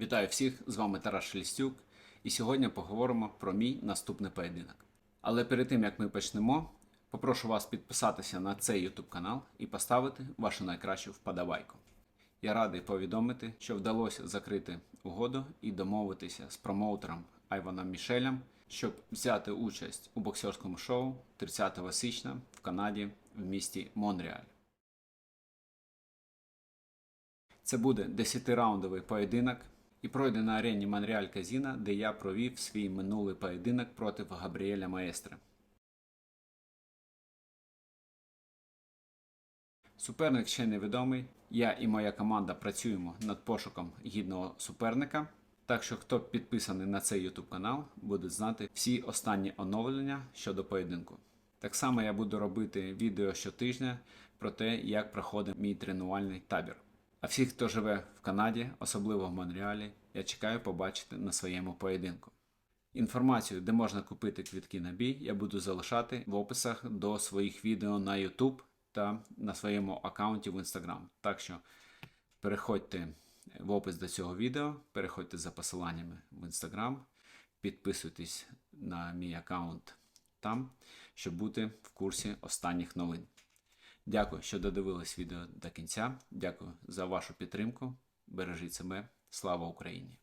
Вітаю всіх! З вами Тарас Шелістюк, і сьогодні поговоримо про мій наступний поєдинок. Але перед тим як ми почнемо, попрошу вас підписатися на цей YouTube канал і поставити вашу найкращу вподобайку. Я радий повідомити, що вдалося закрити угоду і домовитися з промоутером Айваном Мішелем, щоб взяти участь у боксерському шоу 30 січня в Канаді в місті Монреаль. Це буде 10-раундовий поєдинок і пройде на арені Монреаль Казіна, де я провів свій минулий поєдинок проти Габріеля Маестре. Суперник ще невідомий. Я і моя команда працюємо над пошуком гідного суперника. Так що, хто підписаний на цей YouTube канал, буде знати всі останні оновлення щодо поєдинку. Так само я буду робити відео щотижня про те, як проходить мій тренувальний табір. А всіх, хто живе в Канаді, особливо в Монреалі, я чекаю побачити на своєму поєдинку. Інформацію, де можна купити квітки на бій, я буду залишати в описах до своїх відео на YouTube та на своєму аккаунті в Instagram. Так що переходьте в опис до цього відео, переходьте за посиланнями в Instagram, підписуйтесь на мій аккаунт там, щоб бути в курсі останніх новин. Дякую, що додивились відео до кінця. Дякую за вашу підтримку. Бережіть себе. Слава Україні!